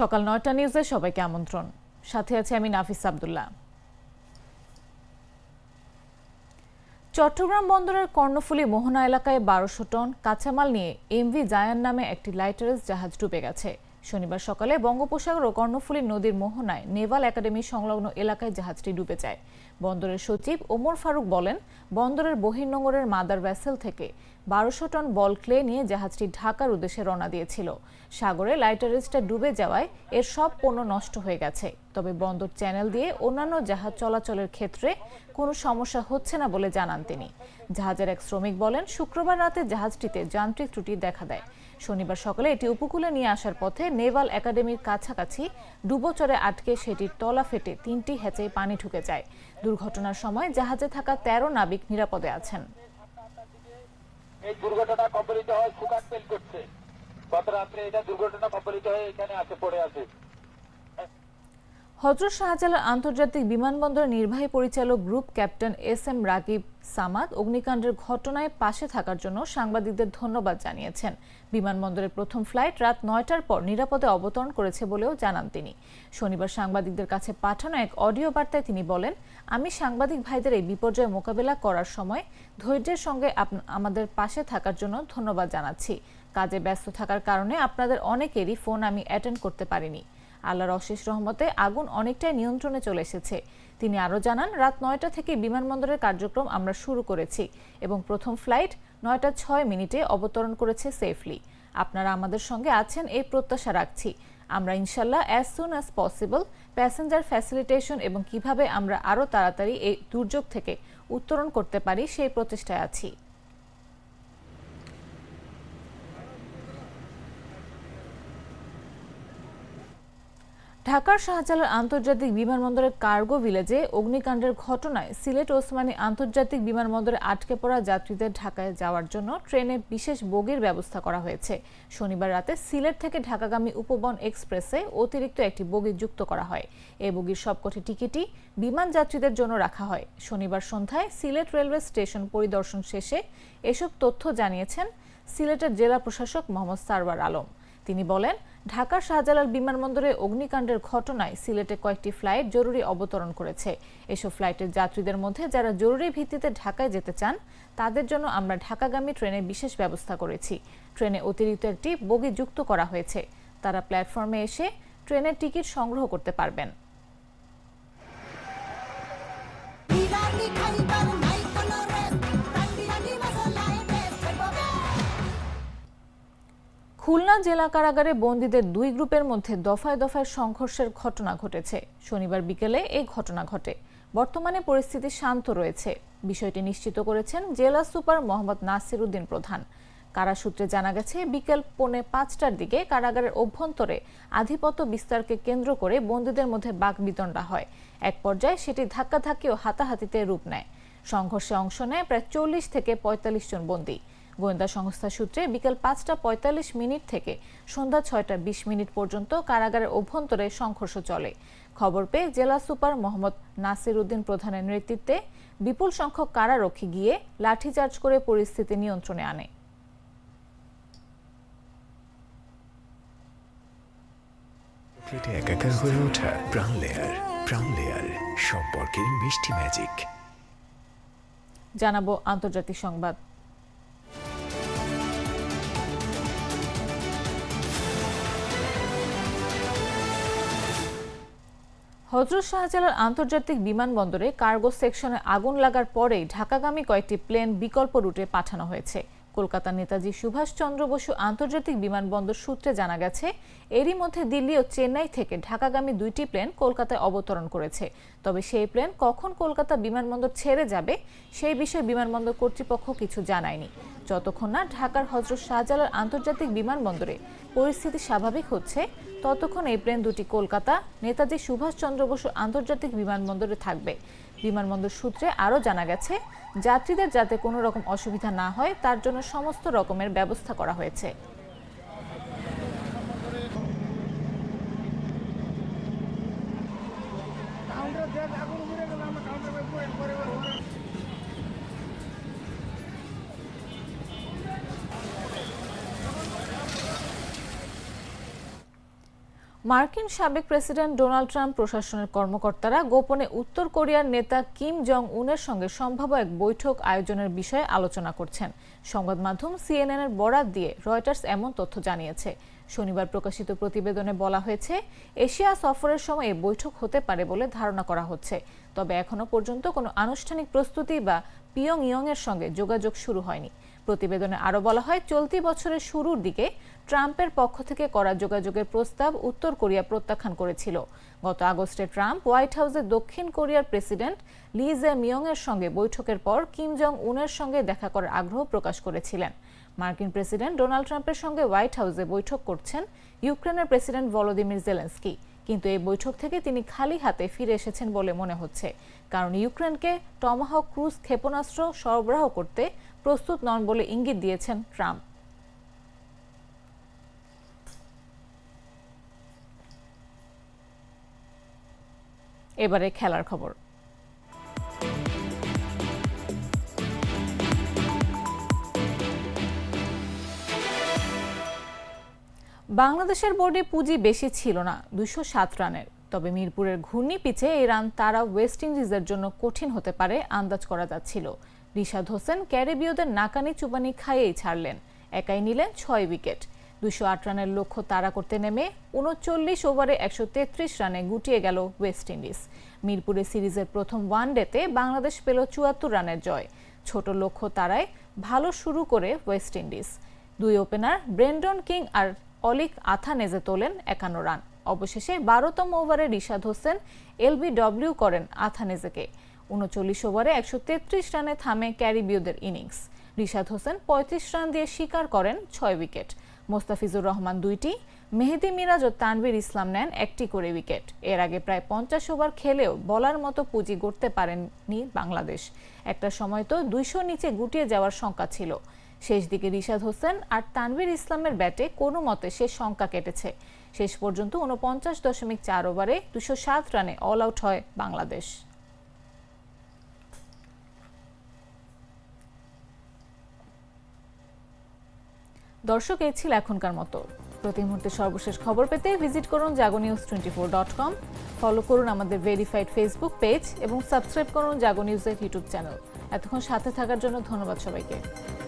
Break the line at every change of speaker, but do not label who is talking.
সকাল নয়টা নিউজে সবাইকে আমন্ত্রণ সাথে আছে আমি নাফিস আবদুল্লাহ চট্টগ্রাম বন্দরের কর্ণফুলী মোহনা এলাকায় বারোশো টন কাঁচামাল নিয়ে এমভি জায়ান নামে একটি লাইটারেস জাহাজ ডুবে গেছে শনিবার সকালে বঙ্গোপসাগর ও কর্ণফুলী নদীর মোহনায় নেভাল একাডেমি সংলগ্ন এলাকায় জাহাজটি ডুবে যায় বন্দরের সচিব ওমর ফারুক বলেন বন্দরের বহির্নোঙরের মাদার ভ্যাসেল থেকে বারোশো টন বল ক্লে নিয়ে জাহাজটি ঢাকার উদ্দেশ্যে রওনা দিয়েছিল সাগরে লাইটারেজটা ডুবে যাওয়ায় এর সব পণ্য নষ্ট হয়ে গেছে তবে বন্দর চ্যানেল দিয়ে অন্যান্য জাহাজ চলাচলের ক্ষেত্রে কোনো সমস্যা হচ্ছে না বলে জানান তিনি জাহাজের এক শ্রমিক বলেন শুক্রবার রাতে জাহাজটিতে যান্ত্রিক ত্রুটি দেখা দেয় শনিবার সকালে এটি উপকূলে নিয়ে আসার পথে নেভাল একাডেমির কাছাকাছি ডুবোচরে আটকে সেটির তলা ফেটে তিনটি হেঁচে পানি ঢুকে যায় দুর্ঘটনার সময় জাহাজে থাকা তেরো নাবিক নিরাপদে আছেন এই দুর্ঘটনা হয় করছে গত রাত্রে এটা দুর্ঘটনা হয়ে এখানে আছে পড়ে আছে হজরত শাহজালাল আন্তর্জাতিক বিমানবন্দরের নির্বাহী পরিচালক group captain S M Rakib Samad অগ্নিকাণ্ডের ঘটনায় পাশে থাকার জন্য সাংবাদিকদের ধন্যবাদ জানিয়েছেন বিমানবন্দরের প্রথম ফ্লাইট রাত নয়টার পর নিরাপদে অবতরণ করেছে বলেও জানান তিনি শনিবার সাংবাদিকদের কাছে পাঠানো এক অডিও বার্তায় তিনি বলেন আমি সাংবাদিক ভাইদের এই বিপর্যয় মোকাবেলা করার সময় ধৈর্যের সঙ্গে আমাদের পাশে থাকার জন্য ধন্যবাদ জানাচ্ছি কাজে ব্যস্ত থাকার কারণে আপনাদের অনেকেরই ফোন আমি অ্যাটেন্ড করতে পারিনি আল্লাহর অশেষ রহমতে আগুন অনেকটাই নিয়ন্ত্রণে চলে এসেছে তিনি আরও জানান রাত নয়টা থেকে বিমানবন্দরের কার্যক্রম আমরা শুরু করেছি এবং প্রথম ফ্লাইট নয়টা ছয় মিনিটে অবতরণ করেছে সেফলি আপনারা আমাদের সঙ্গে আছেন এই প্রত্যাশা রাখছি আমরা ইনশাল্লাহ as soon as possible passenger facilitation এবং কিভাবে আমরা আরও তাড়াতাড়ি এই দুর্যোগ থেকে উত্তরণ করতে পারি সেই প্রচেষ্টায় আছি ঢাকার শাহজালাল আন্তর্জাতিক বিমানবন্দরের কার্গো ভিলেজে অগ্নিকাণ্ডের ঘটনায় সিলেট ওসমানী আন্তর্জাতিক বিমানবন্দরে আটকে পড়া যাত্রীদের ঢাকায় যাওয়ার জন্য ট্রেনে বিশেষ বগির ব্যবস্থা করা হয়েছে শনিবার রাতে সিলেট থেকে ঢাকাগামী উপবন এক্সপ্রেসে অতিরিক্ত একটি বগি যুক্ত করা হয় এই বগির সবকটি টিকিটই বিমান যাত্রীদের জন্য রাখা হয় শনিবার সন্ধ্যায় সিলেট রেলওয়ে স্টেশন পরিদর্শন শেষে এসব তথ্য জানিয়েছেন সিলেটের জেলা প্রশাসক মোহাম্মদ সারওয়ার আলম তিনি বলেন ঢাকার শাহজালাল বিমানবন্দরে অগ্নিকাণ্ডের ঘটনায় সিলেটে কয়েকটি ফ্লাইট জরুরি অবতরণ করেছে এসব ফ্লাইটের যাত্রীদের মধ্যে যারা জরুরি ভিত্তিতে ঢাকায় যেতে চান তাদের জন্য আমরা ঢাকাগামী ট্রেনে বিশেষ ব্যবস্থা করেছি ট্রেনে অতিরিক্ত একটি বগি যুক্ত করা হয়েছে তারা প্ল্যাটফর্মে এসে ট্রেনের টিকিট সংগ্রহ করতে পারবেন খুলনা জেলা কারাগারে বন্দীদের দুই গ্রুপের মধ্যে দফায় দফায় সংঘর্ষের ঘটনা ঘটেছে শনিবার বিকেলে এই ঘটনা ঘটে বর্তমানে পরিস্থিতি শান্ত রয়েছে বিষয়টি নিশ্চিত করেছেন জেলা সুপার মোহাম্মদ নাসির উদ্দিন প্রধান কারা সূত্রে জানা গেছে বিকেল পৌনে পাঁচটার দিকে কারাগারের অভ্যন্তরে আধিপত্য বিস্তারকে কেন্দ্র করে বন্দীদের মধ্যে বাকবিতণ্ডা হয় এক পর্যায়ে সেটি ধাক্কাধাক্কি ও হাতাহাতিতে রূপ নেয় সংঘর্ষে অংশ নেয় প্রায় চল্লিশ থেকে পঁয়তাল্লিশ জন বন্দী গোয়েন্দা সংস্থা সূত্রে বিকেল পাঁচটা পঁয়তাল্লিশ মিনিট থেকে সন্ধ্যা ছয়টা বিশ মিনিট পর্যন্ত কারাগারের অভ্যন্তরে সংঘর্ষ চলে খবর পেয়ে জেলা সুপার মোহাম্মদ নাসির উদ্দিন প্রধানের নেতৃত্বে বিপুল সংখ্যক কারারক্ষী গিয়ে লাঠিচার্জ করে পরিস্থিতি নিয়ন্ত্রণে আনে একাকার হয়ে ওঠা প্রাণ লেয়ার প্রাণ লেয়ার সম্পর্কের মিষ্টি ম্যাজিক জানাবো আন্তর্জাতিক সংবাদ হজরত শাহজালাল আন্তর্জাতিক বিমানবন্দরে কার্গো সেকশনে আগুন লাগার পরেই ঢাকাগামী কয়েকটি প্লেন বিকল্প রুটে পাঠানো হয়েছে কলকাতা নেতাজি সুভাষচন্দ্র বসু আন্তর্জাতিক বিমানবন্দর সূত্রে জানা গেছে এরই মধ্যে দিল্লি ও চেন্নাই থেকে ঢাকাগামী দুইটি প্লেন কলকাতায় অবতরণ করেছে তবে সেই প্লেন কখন কলকাতা বিমানবন্দর ছেড়ে যাবে সেই বিষয়ে বিমানবন্দর কর্তৃপক্ষ কিছু জানায়নি যতক্ষণ না ঢাকার হজরত শাহজালাল আন্তর্জাতিক বিমানবন্দরে পরিস্থিতি স্বাভাবিক হচ্ছে ততক্ষণ এই প্লেন দুটি কলকাতা নেতাজি সুভাষচন্দ্র বসু আন্তর্জাতিক বিমানবন্দরে থাকবে বিমানবন্দর সূত্রে আরও জানা গেছে যাত্রীদের যাতে কোনো রকম অসুবিধা না হয় তার জন্য সমস্ত রকমের ব্যবস্থা করা হয়েছে মার্কিন সাবেক প্রেসিডেন্ট ডোনাল্ড ট্রাম্প প্রশাসনের কর্মকর্তারা গোপনে উত্তর কোরিয়ার নেতা কিম জং উনের সঙ্গে সম্ভাব্য এক বৈঠক আয়োজনের বিষয়ে আলোচনা করছেন সংবাদ মাধ্যম সিএনএনের বরাত দিয়ে রয়টার্স এমন তথ্য জানিয়েছে শনিবার প্রকাশিত প্রতিবেদনে বলা হয়েছে এশিয়া সফরের সময় এই বৈঠক হতে পারে বলে ধারণা করা হচ্ছে তবে এখনও পর্যন্ত কোনো আনুষ্ঠানিক প্রস্তুতি বা পিয়ং ইয়ংয়ের সঙ্গে যোগাযোগ শুরু হয়নি প্রতিবেদনে আরও বলা হয় চলতি বছরের শুরুর দিকে ট্রাম্পের পক্ষ থেকে করা যোগাযোগের প্রস্তাব উত্তর কোরিয়া প্রত্যাখ্যান করেছিল গত আগস্টে ট্রাম্প হোয়াইট হাউসে দক্ষিণ কোরিয়ার প্রেসিডেন্ট লি জে মিয়ং এর সঙ্গে বৈঠকের পর কিম জং উনের সঙ্গে দেখা করার আগ্রহ প্রকাশ করেছিলেন মার্কিন প্রেসিডেন্ট ডোনাল্ড ট্রাম্পের সঙ্গে হোয়াইট হাউসে বৈঠক করছেন ইউক্রেনের প্রেসিডেন্ট ভলোদিমির জেলেন্সকি কিন্তু এই বৈঠক থেকে তিনি খালি হাতে ফিরে এসেছেন বলে মনে হচ্ছে কারণ ইউক্রেনকে টমাহক ক্রুজ ক্ষেপণাস্ত্র সরবরাহ করতে প্রস্তুত নন বলে ইঙ্গিত দিয়েছেন ট্রাম্প এবারে খেলার খবর বাংলাদেশের বোর্ডে পুঁজি বেশি ছিল না দুশো সাত রানের তবে মিরপুরের ঘূর্ণি পিছে এই রান তারা ওয়েস্ট ইন্ডিজের জন্য কঠিন হতে পারে আন্দাজ করা যাচ্ছিল রিশাদ হোসেন ক্যারিবীয়দের নাকানি চুপানি খাইয়েই ছাড়লেন একাই নিলেন ছয় উইকেট দুশো আট রানের লক্ষ্য তাড়া করতে নেমে উনচল্লিশ ওভারে একশো তেত্রিশ রানে গুটিয়ে গেল ওয়েস্ট ইন্ডিজ মিরপুরে সিরিজের প্রথম ওয়ান ডেতে বাংলাদেশ পেল চুয়াত্তর রানের জয় ছোট লক্ষ্য তারায় ভালো শুরু করে ওয়েস্ট ইন্ডিজ দুই ওপেনার ব্রেন্ডন কিং আর অলিক আথানেজে তোলেন একান্ন রান অবশেষে বারোতম ওভারে রিশাদ হোসেন এলবিডব্লিউ করেন আথানেজেকে উনচল্লিশ ওভারে একশো তেত্রিশ রানে থামে ক্যারিবীয়দের ইনিংস রিশাদ হোসেন পঁয়ত্রিশ রান দিয়ে শিকার করেন ছয় উইকেট মোস্তাফিজুর রহমান দুইটি মেহেদি মিরাজ ও তানভীর ইসলাম নেন একটি করে উইকেট এর আগে প্রায় পঞ্চাশ ওভার খেলেও বলার মতো পুঁজি গড়তে পারেননি বাংলাদেশ একটা সময় তো দুইশো নিচে গুটিয়ে যাওয়ার শঙ্কা ছিল শেষ দিকে রিশাদ হোসেন আর তানভীর ইসলামের ব্যাটে কোনো মতে শেষ শঙ্কা কেটেছে শেষ পর্যন্ত উনপঞ্চাশ দশমিক চার ওভারে দুশো সাত রানে অল আউট হয় বাংলাদেশ দর্শক এই ছিল এখনকার মতো প্রতি মুহূর্তে সর্বশেষ খবর পেতে ভিজিট করুন Jago News twenty four dot com follow করুন আমাদের ভেরিফাইড ফেসবুক পেজ এবং সাবস্ক্রাইব করুন জাগো নিউজের ইউটিউব চ্যানেল এতক্ষণ সাথে থাকার জন্য ধন্যবাদ সবাইকে